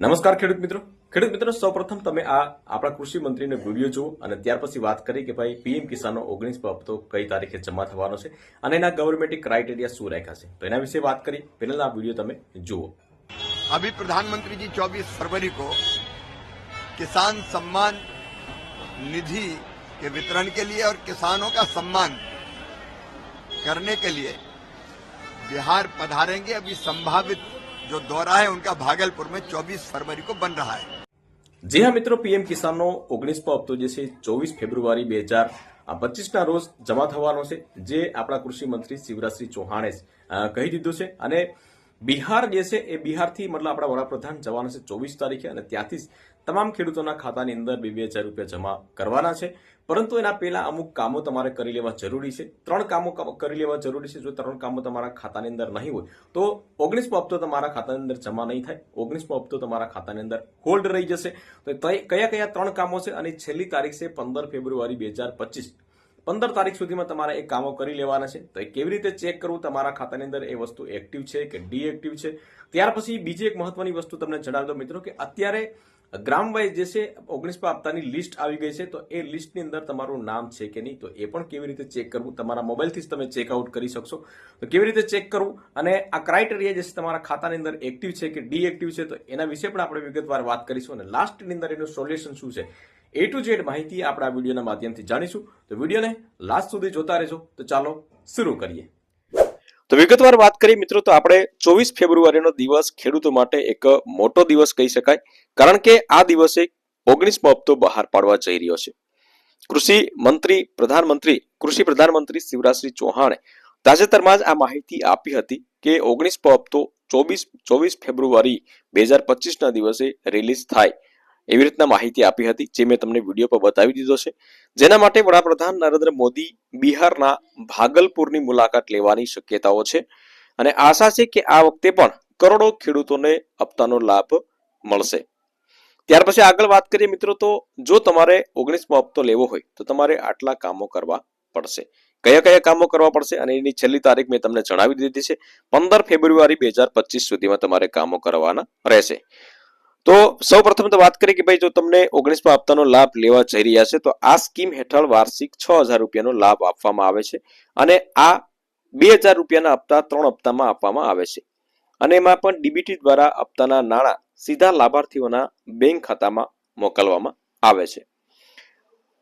નમસ્કાર ખેડૂત મિત્રો ખેડૂત મિત્રો સૌપ્રથમ તમે આ આપણા કૃષિ મંત્રીનો વિડીયો જુઓ અને ત્યાર પછી વાત કરી કે ભાઈ પીએમ કિસાનનો ઓગણીસ હપ્તો કઈ તારીખે જમા થવાનો છે અને એના ગવર્મેન્ટિક ક્રાઇટેરિયા શું રાખ્યા છે તો એના વિશે વાત કરી પહેલા આ વિડીયો તમે જુઓ अभी प्रधानमंत्री जी 24 फरवरी को किसान सम्मान निधि के वितरण के लिए और किसानों का सम्मान करने के लिए बिहार पधारेंगे अभी संभावित जो दौरा है उनका भागलपुर में 24 फरवरी को बन रहा है જી હા મિત્રો પીએમ કિસાનનો ઓગણીસમો હપ્તો જે છે ચોવીસ ફેબ્રુઆરી બે હજાર પચીસના રોજ જમા થવાનો છે જે આપણા કૃષિ મંત્રી શિવરાજસિંહ ચૌહાણે અ, કહી દીધું છે અને બિહાર જે છે એ બિહારથી મતલબ આપણા વડાપ્રધાન જવાના છે ચોવીસ તારીખે અને ત્યાંથી જ તમામ ખેડૂતોના ખાતાની અંદર બે બે હજાર રૂપિયા જમા કરવાના છે પરંતુ એના પહેલા અમુક કામો તમારે કરી લેવા જરૂરી છે. ત્રણ કામો કરી લેવા જરૂરી છે. જો ત્રણ કામો તમારા ખાતાની અંદર નહીં હોય, તો ઓગણીસમો હપ્તો તમારા ખાતાની અંદર જમા નહીં થાય. ઓગણીસમો હપ્તો તમારા ખાતાની અંદર હોલ્ડ રહી જશે. તો કયા કયા ત્રણ કામો છે અને છેલ્લી તારીખ છે પંદર ફેબ્રુઆરી બે હજાર પચીસ. પંદર તારીખ સુધીમાં તમારે એ કામો કરી લેવાના છે. તો એ કેવી રીતે ચેક કરવું? તમારા ખાતાની અંદર એ વસ્તુ એક્ટિવ છે કે ડીએક્ટિવ છે? ત્યાર પછી બીજી એક મહત્વની વસ્તુ તમને જણાવી દો મિત્રો કે અત્યારે ગ્રામ વાઇઝ જે છે, ઓગણીસમાં આપતાની લિસ્ટ આવી ગઈ છે, તો એ લિસ્ટની અંદર તમારું નામ છે કે નહીં, તો એ પણ કેવી રીતે ચેક કરવું? તમારા મોબાઈલથી જ તમે ચેકઆઉટ કરી શકશો. તો કેવી રીતે ચેક કરવું? અને આ ક્રાઇટેરિયા જે છે, તમારા ખાતાની અંદર એક્ટિવ છે કે ડીએક્ટિવ છે, તો એના વિશે પણ આપણે વિગતવાર વાત કરીશું અને લાસ્ટની અંદર એનું સોલ્યુશન શું છે, એ ટુ ઝેડ માહિતી આપણે આ વિડીયોના માધ્યમથી જાણીશું. તો વિડીયોને લાસ્ટ સુધી જોતા રહેજો. તો ચાલો, શરૂ કરીએ. તો વિગતવાર વાત કરીએ મિત્રો, તો આપણે ચોવીસ ફેબ્રુઆરીનો દિવસ ખેડૂતો માટે એક મોટો દિવસ કહી શકાય, કારણ કે આ દિવસે ઓગણીસમો હપ્તો બહાર પાડવા જઈ રહ્યો છે. કૃષિ મંત્રી, પ્રધાનમંત્રી, કૃષિ પ્રધાનમંત્રી શિવરાજસિંહ ચૌહાણે તાજેતરમાં જ આ માહિતી આપી હતી કે ઓગણીસમો હપ્તો ચોવીસ ચોવીસ ફેબ્રુઆરી બે હજાર પચીસના દિવસે રિલીઝ થાય એવી રીતના માહિતી આપી હતી, જે મેં તમને વીડિયો પર બતાવી દીધો છે. જેના માટે વડાપ્રધાન નરેન્દ્ર મોદી બિહારના ભાગલપુરની મુલાકાત લેવાની શક્યતાઓ છે. અને આશા છે કે આ વખતે પણ કરોડો ખેડૂતોને હપ્તાનો લાભ મળશે. ત્યાર પછી આગળ વાત કરીએ મિત્રો તો જો તમારે ઓગણીસમો હપ્તો લેવો હોય તો તમારે આટલા કામો કરવા પડશે. કયા કયા કામો કરવા પડશે અને એની છેલ્લી તારીખ મેં તમને જણાવી દીધી છે. પંદર ફેબ્રુઆરી બે હજાર પચીસ સુધીમાં તમારે કામો કરવાના રહેશે. તો સૌ પ્રથમ તો વાત કરીએ કે ભાઈ જો તમને ઓગણીસમા હપ્તાનો લાભ લેવા જઈ રહ્યા છે, તો આ સ્કીમ હેઠળ વાર્ષિક છ હજાર રૂપિયાનો લાભ આપવામાં આવે છે અને આ બે હજાર રૂપિયાના હપ્તા ત્રણ હપ્તામાં આપવામાં આવે છે. અને એમાં પણ ડીબીટી દ્વારા હપ્તાના નાણાં સીધા લાભાર્થીઓના બેંક ખાતામાં મોકલવામાં આવે છે.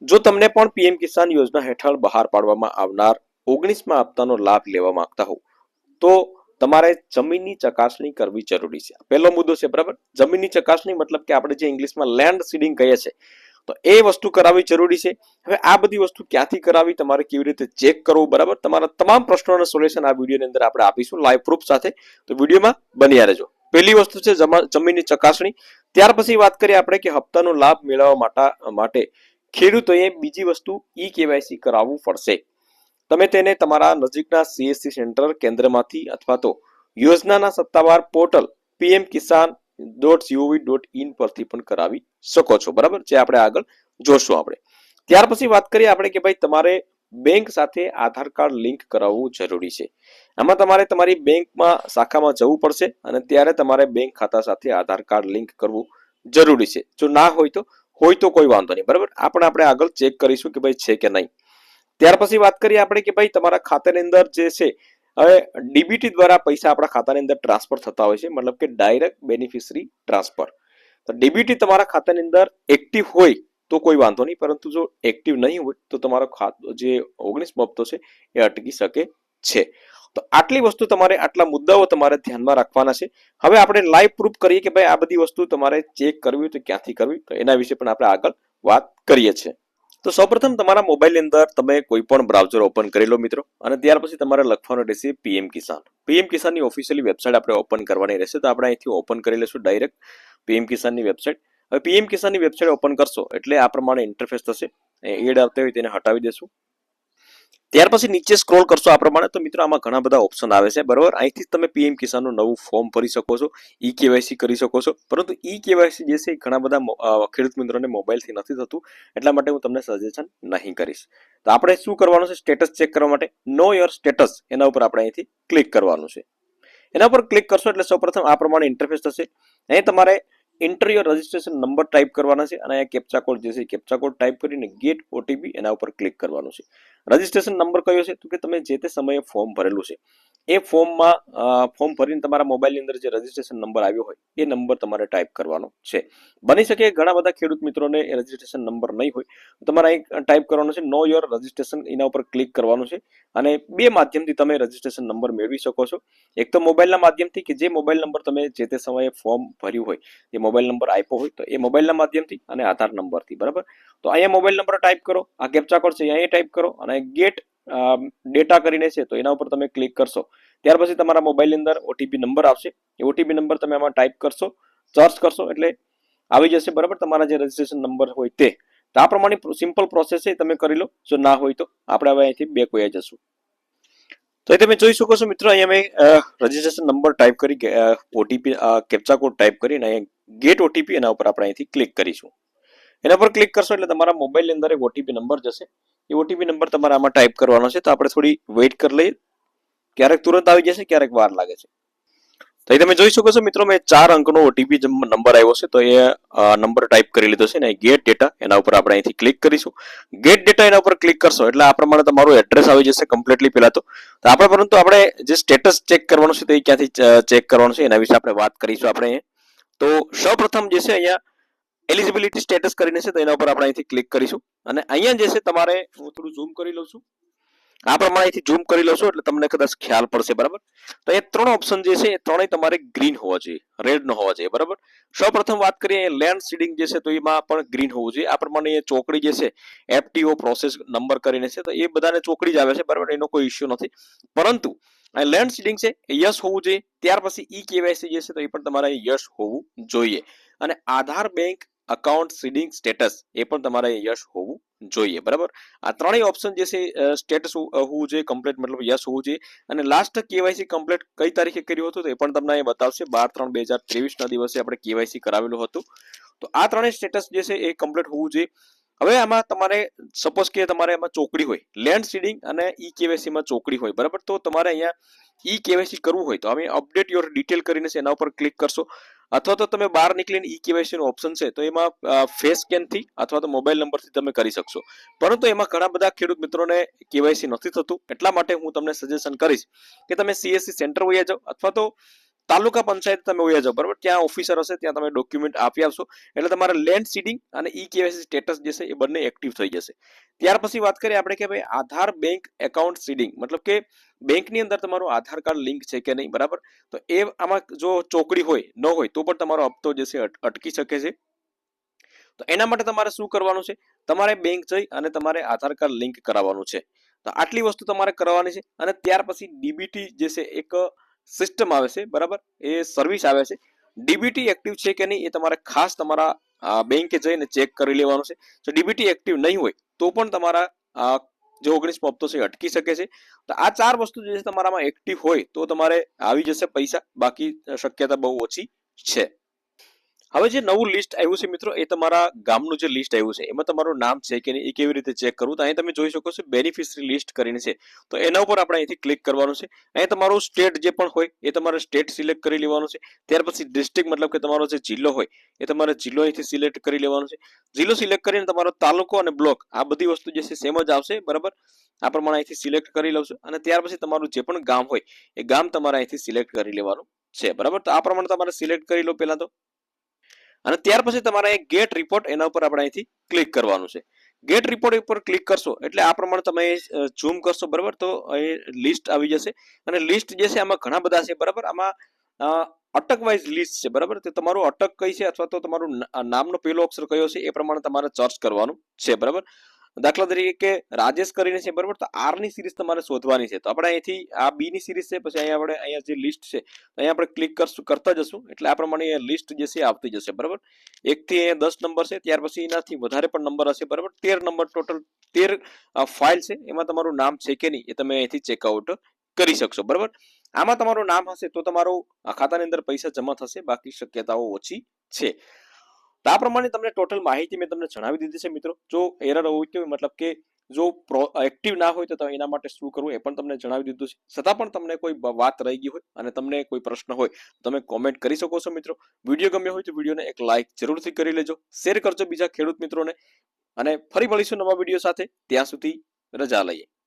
જો તમને પણ પીએમ કિસાન યોજના હેઠળ બહાર પાડવામાં આવનાર ઓગણીસમા હપ્તાનો લાભ લેવા માંગતા હો તો તમારે જમીનની ચકાસણી કરવી જરૂરી છે. પહેલો મુદ્દો છે, બરાબર? જમીનની ચકાસણી મતલબ કે આપણે જે ઇંગ્લિશમાં લેન્ડ સીડિંગ કહીએ છે, તો એ વસ્તુ કરાવવી જરૂરી છે. હવે આ બધી વસ્તુ ક્યાંથી કરાવી તમારે કેવી રીતે ચેક કરવું, બરાબર? તમારા તમામ પ્રશ્નોના સોલ્યુશન આ વિડીયોની અંદર આપણે આપીશું લાઈવ પ્રૂફ સાથે. તો વિડીયોમાં બન્યા રહેજો. પહેલી વસ્તુ છે, જમા- જમીનની ચકાસણી. ત્યાર પછી વાત કરીએ આપણે કે હપ્તાનો લાભ મેળવવા માટે. ખેડૂતોએ બીજી વસ્તુ ઈ કેવાયસી કરાવવું પડશે. તમે તેને તમારા નજીકના સીએસસી સેન્ટર કેન્દ્રમાંથી અથવા તો યોજનાના સત્તાવાર portal PM Kisan dot G O V dot in પરથી પણ કરાવી શકો છો. બરાબર? જે આપણે આગળ જોશું આપણે. ત્યાર પછી વાત કરીએ આપણે કે ભાઈ તમારે બેંક સાથે આધાર કાર્ડ લિંક કરાવવું જરૂરી છે. આમાં તમારે તમારી બેંકમાં શાખામાં જવું પડશે અને ત્યારે તમારે બેંક ખાતા સાથે આધાર કાર્ડ લિંક કરવું જરૂરી છે. જો ના હોય તો હોય તો કોઈ વાંધો નહીં. બરાબર? આપણે આપણે આગળ ચેક કરીશું કે ભાઈ છે કે નહીં. ત્યાર પછી વાત કરીએ આપણે કે ભાઈ તમારા ખાતાની અંદર જે છે, હવે ડીબીટી દ્વારા પૈસા આપણા ખાતાની અંદર ટ્રાન્સફર થતા હોય છે, મતલબ કે ડાયરેક્ટ બેનિફિશરી ટ્રાન્સફર તો ડીબીટી તમારા ખાતાની અંદર એક્ટિવ હોય તો કોઈ વાંધો નહીં, પરંતુ જો એક્ટિવ નહીં હોય તો તમારો ખાતો, જે ઓગણીસ હપ્તો છે એ અટકી શકે છે. તો આટલી વસ્તુ તમારે, આટલા મુદ્દાઓ તમારે ધ્યાનમાં રાખવાના છે. હવે આપણે લાઈવ પ્રૂફ કરીએ કે ભાઈ આ બધી વસ્તુ તમારે ચેક કરવી તો ક્યાંથી કરવી? તો એના વિશે પણ આપણે આગળ વાત કરીએ છીએ. તો સૌપ્રથમ તમારા મોબાઈલની અંદર તમે કોઈ પણ બ્રાઉઝર ઓપન કરી લો મિત્રો, અને ત્યાર પછી તમારે લખવાનું રહેશે પીએમ કિસાન. પીએમ કિસાનની ઓફિશિયલી વેબસાઇટ આપણે ઓપન કરવાની રહેશે, તો આપણે અહીંથી ઓપન કરી લઈશું ડાયરેક્ટ પીએમ કિસાનની વેબસાઇટ. હવે પીએમ કિસાનની વેબસાઇટ ઓપન કરશો એટલે આ પ્રમાણે ઇન્ટરફેસ થશે. એડ આવતા હોય તેને હટાવી દેશું. ત્યાર પછી નીચે સ્ક્રોલ કરશો આ પ્રમાણે, તો મિત્રો આમાં ઘણા બધા ઓપ્શન આવે છે. બરોબર? અહીંથી તમે પીએમ કિસાનનું નવું ફોર્મ ભરી શકો છો ઈ કેવાયસી કરી શકો છો. પરંતુ ઈ કેવાયસી જે છે એ ઘણા બધા ખેડૂત મિત્રોને મોબાઈલથી નથી થતું. એટલા માટે હું તમને સજેશન નહીં કરીશ. તો આપણે શું કરવાનું છે? સ્ટેટસ ચેક કરવા માટે નો યોર સ્ટેટસ એના ઉપર આપણે અહીંથી ક્લિક કરવાનું છે. એના પર ક્લિક કરશો એટલે સૌપ્રથમ આ પ્રમાણે ઇન્ટરફેસ થશે. અહીં તમારે enter your registration number type કરવાના છે અને અહીંયા કેપ્ચા કોડ જે છે કેપ્ચા કોડ ટાઈપ કરીને ગેટ ઓટીપી એના ઉપર ક્લિક કરવાનું છે. રજિસ્ટ્રેશન નંબર કયો છે? તો કે તમે જે તે સમયે ફોર્મ ભરેલું છે. એ ફોર્મમાં ફોર્મ ભરીને તમારા મોબાઈલની અંદર જે રજિસ્ટ્રેશન નંબર આવ્યો હોય, એ નંબર તમારે ટાઈપ કરવાનો છે. બની શકે ઘણા બધા ખેડૂત મિત્રોને એ રજિસ્ટ્રેશન નંબર નહીં હોય તમારે અહીં ટાઈપ કરવાનો છે નો યોર રજિસ્ટ્રેશન એના ઉપર ક્લિક કરવાનું છે અને બે માધ્યમથી તમે રજિસ્ટ્રેશન નંબર મેળવી શકો છો. એક તો મોબાઈલના માધ્યમથી કે જે મોબાઈલ નંબર તમે જે તે સમયે ફોર્મ ભર્યું હોય, એ મોબાઈલ નંબર આપ્યો હોય, તો એ મોબાઈલના માધ્યમથી અને આધાર નંબરથી બરાબર? તો અહીંયા મોબાઈલ નંબર ટાઈપ કરો, આ કેપ્ચા કોડ છે, અહીંયા ટાઈપ કરો અને ગેટ ડેટા કરીને છે, તો એના ઉપર તમે ક્લિક કરશો. ત્યાર પછી તમારા મોબાઈલની અંદર ઓટીપી નંબર આવશે. એ ઓટીપી નંબર તમે આમાં ટાઈપ કરશો સર્ચ કરશો, એટલે આવી જશે, બરાબર? તમારા જે રજિસ્ટ્રેશન નંબર હોય તે. તો આ પ્રમાણે સિમ્પલ પ્રોસેસ છે તમે કરી લો. જો ના હોય તો આપણે હવે અહીંથી બેક વયા જશું. તો એ તમે જોઈ શકો છો, મિત્રો, અહીંયા મેં રજીસ્ટ્રેશન નંબર ટાઈપ કરી ઓટીપી કેપ્ચા કોડ ટાઈપ કરીને અહીંયા ગેટ ઓટીપી એના ઉપર આપણે અહીંથી ક્લિક કરીશું. એના પર ક્લિક કરશો એટલે તમારા મોબાઈલની અંદર એક ઓટીપી નંબર જશે. એ ઓટીપી નંબર તમારે આમાં ટાઈપ કરવાનો છે, તો આપણે થોડી વેઇટ કરી લઈએ. ક્યારેક તુરંત આવી જશે, ક્યારેક વાર લાગે છે. તો એ તમે જોઈ શકો છો મિત્રો, મેં ચાર અંકનો ઓટીપી નંબર આવ્યો છે, તો એ નંબર ટાઈપ કરી લીધો છે ને ગેટ ડેટા એના ઉપર આપણે અહીંથી ક્લિક કરીશું. ગેટ ડેટા એના ઉપર ક્લિક કરશો, એટલે આ પ્રમાણે તમારું એડ્રેસ આવી જશે કમ્પ્લીટલી પહેલા તો. આપણે પરંતુ આપણે જે સ્ટેટસ ચેક કરવાનું છે, તો એ ક્યાંથી ચેક કરવાનું છે, એના વિશે આપણે વાત કરીશું આપણે તો તો સૌપ્રથમ જે છે અહીંયા એલિજિબિલિટી સ્ટેટસ કરીને છે, તો એના ઉપર આપણે અહીંથી ક્લિક કરીશું. અને અહીંયા જે છે તમારે હું થોડું ઝૂમ કરી લઉં છું. આ પ્રમાણે અહીંથી ઝૂમ કરી લો છો એટલે તમને કદાચ ખ્યાલ પડશે, બરાબર? તો એ ત્રણ ઓપ્શન જે છે એ ત્રણેય તમારે ગ્રીન હોવા જોઈએ રેડ ન હોવા જોઈએ, બરાબર? સૌપ્રથમ વાત કરીએ લેન્ડ સીડિંગ જે છે તો એમાં પણ ગ્રીન હોવું જોઈએ. આ પ્રમાણે ચોકડી જે છે એફટીઓ પ્રોસેસ નંબર કરીને છે, તો એ બધાને ચોકડી જ આવે છે, બરાબર? એનો કોઈ ઇશ્યુ નથી. પરંતુ લેન્ડ સીડિંગ છે, એ યસ હોવું જોઈએ. ત્યાર પછી ઈ કેવાયસી જે છે તો એ પણ તમારે યસ હોવું જોઈએ. અને Aadhaar bank account seeding status એ પણ તમારે યશ હોવું જોઈએ, બરાબર? આ ત્રણેય ઓપ્શન જે છે સ્ટેટસ હોવું જોઈએ કમ્પ્લીટ મતલબ યસ હોવું જોઈએ. અને લાસ્ટ કેવાયસી કમ્પ્લીટ કઈ તારીખે કર્યું હતું તો એ પણ તમને અહીં બતાવશે. બાર ત્રણ બે હજાર ત્રેવીસના દિવસે આપણે કેવાયસી કરાવેલું હતું. તો આ ત્રણેય સ્ટેટસ જે છે એ કમ્પ્લીટ હોવું જોઈએ. હવે આમાં તમારે સપોઝ કે તમારે એમાં ચોકડી હોય લેન્ડ સીડિંગ અને ઈ કેવાયસીમાં ચોકડી હોય, બરાબર? તો તમારે અહીંયા ઈ કેવાયસી કરવું હોય તો અમે અપડેટ યોર ડિટેલ કરીને એના ઉપર ક્લિક કરશો. અથવા તો તમે બહાર નીકળીને ઈ કેવાયસી નો ઓપ્શન છે, તો એમાં ફેસ સ્કેનથી અથવા તો મોબાઈલ નંબરથી તમે કરી શકશો. પરંતુ એમાં ઘણા બધા ખેડૂત મિત્રોને કેવાયસી નથી થતું. એટલા માટે હું તમને સજેશન કરીશ કે તમે સીએસસી સેન્ટર વયા જાઓ અથવા તો તાલુકા પંચાયત તમે વયા જાઓ, બરાબર? ત્યાં ઓફિસર હશે, ત્યાં તમે ડોક્યુમેન્ટ આપી આપશો. એટલે તમારે લેન્ડ સીડિંગ અને ઈ કેવાયસી સ્ટેટસ જે છે એ બંને એક્ટિવ થઈ જશે. ત્યાર પછી વાત કરીએ આપણે કે ભાઈ આધાર બેંક એકાઉન્ટ સીડિંગ મતલબ કે બેંકની અંદર તમારું આધાર કાર્ડ લિંક છે કે નહીં, બરાબર? તો એ આમાં જો ચોકડી હોય, ન હોય, તો પણ તમારો હપ્તો જે છે અટકી શકે છે. તો એના માટે તમારે શું કરવાનું છે? તમારે બેંક જઈ અને તમારે આધાર કાર્ડ લિંક કરાવવાનું છે. તો આટલી વસ્તુ તમારે કરવાની છે અને ત્યાર પછી ડીબીટી જે છે એક સિસ્ટમ આવે છે, બરાબર? એ સર્વિસ આવે છે. ડીબીટી એક્ટિવ છે કે નહીં, એ તમારે ખાસ તમારા બેંકે જઈને ચેક કરી લેવાનું છે. જો ડીબીટી એક્ટિવ નહીં હોય, તો પણ તમારા જે ઓગણીસમો હપ્તો છે અટકી શકે છે. તો આ ચાર વસ્તુ જે છે તમારામાં એક્ટિવ હોય, તો તમારે આવી જશે પૈસા. બાકી શક્યતા બહુ ઓછી છે. હવે જે નવું લિસ્ટ આવ્યું છે મિત્રો, એ તમારા ગામનું જે લિસ્ટ આવ્યું છે, એમાં તમારું નામ છે કે નહીં, એ કેવી રીતે ચેક કરવું, તો અહીં તમે જોઈ શકો છો બેનિફિશરી લિસ્ટ કરીને છે. તો એના ઉપર આપણે અહીંથી ક્લિક કરવાનું છે. અહીં તમારું સ્ટેટ જે પણ હોય, એ તમારે સ્ટેટ સિલેક્ટ કરી લેવાનું છે. ત્યાર પછી ડિસ્ટ્રિક્ટ મતલબ કે તમારો જે જિલ્લો હોય, એ તમારે જિલ્લો અહીંથી સિલેક્ટ કરી લેવાનો છે. જિલ્લો સિલેક્ટ કરીને તમારો તાલુકો અને બ્લોક આ બધી વસ્તુ જે છે સેમ જ આવશે, બરાબર? આ પ્રમાણે અહીંથી સિલેક્ટ કરી લઉં છું. અને ત્યાર પછી તમારું જે પણ ગામ હોય, એ ગામ તમારે અહીંથી સિલેક્ટ કરી લેવાનું છે, બરાબર? તો આ પ્રમાણે તમારે સિલેક્ટ કરી લો પહેલા તો. અને ત્યાર પછી તમારે ગેટ રિપોર્ટ એના ઉપર આપણે અહીંથી ક્લિક કરવાનું છે. ગેટ રિપોર્ટ ઉપર ક્લિક કરશો એટલે આ પ્રમાણે તમે ઝૂમ કરશો, બરાબર? તો અહીં લિસ્ટ આવી જશે. અને લિસ્ટ જે છે આમાં ઘણા બધા છે, બરાબર? આમાં અટક વાઇઝ લિસ્ટ છે, બરાબર? તો તમારું અટક કઈ છે? અથવા તો તમારું નામનો પહેલો અક્ષર કયો છે? એ પ્રમાણે તમારે સર્ચ કરવાનું છે, બરાબર? દાખલા તરીકે રાજેશ કરીને છે, બરાબર? તો આરની સિરીઝ તમારે શોધવાની છે. તો આપણે અહીંથી આ બી ની સિરીઝ છે, પછી અહીંયા આપણે, અહીંયા જે લિસ્ટ છે, અહીંયા આપણે ક્લિક કરશું, કરતા જશું. એટલે આ પ્રમાણે લિસ્ટ જે છે આવતી જશે, બરાબર? એક થી અહીંયા દસ નંબર છે, ત્યાર પછી એનાથી વધારે પણ નંબર હશે, બરાબર? તેર નંબર ટોટલ તેર ફાઇલ છે. એમાં તમારું નામ છે કે નહીં એ તમે અહીંથી ચેકઆઉટ કરી શકશો, બરાબર? આમાં તમારું નામ હશે તો તમારું ખાતાની અંદર પૈસા જમા થશે, બાકી શક્યતાઓ ઓછી છે. તો આ પ્રમાણે તમને ટોટલ માહિતી મેં તમને જણાવી દીધી છે મિત્રો. જો એરર હોય તો મતલબ કે જો પ્રો એક્ટિવ ના હોય તો એના માટે શું કરવું એ પણ તમને જણાવી દીધું છે. છતાં પણ તમને કોઈ વાત રહી ગઈ હોય અને તમને કોઈ પ્રશ્ન હોય તમે કોમેન્ટ કરી શકો છો મિત્રો. વીડિયો ગમ્યો હોય તો વિડીયોને એક લાઇક જરૂરથી કરી લેજો. શેર કરજો બીજા ખેડૂત મિત્રોને. અને ફરી મળીશું નવા વીડિયો સાથે. ત્યાં સુધી રજા લઈએ.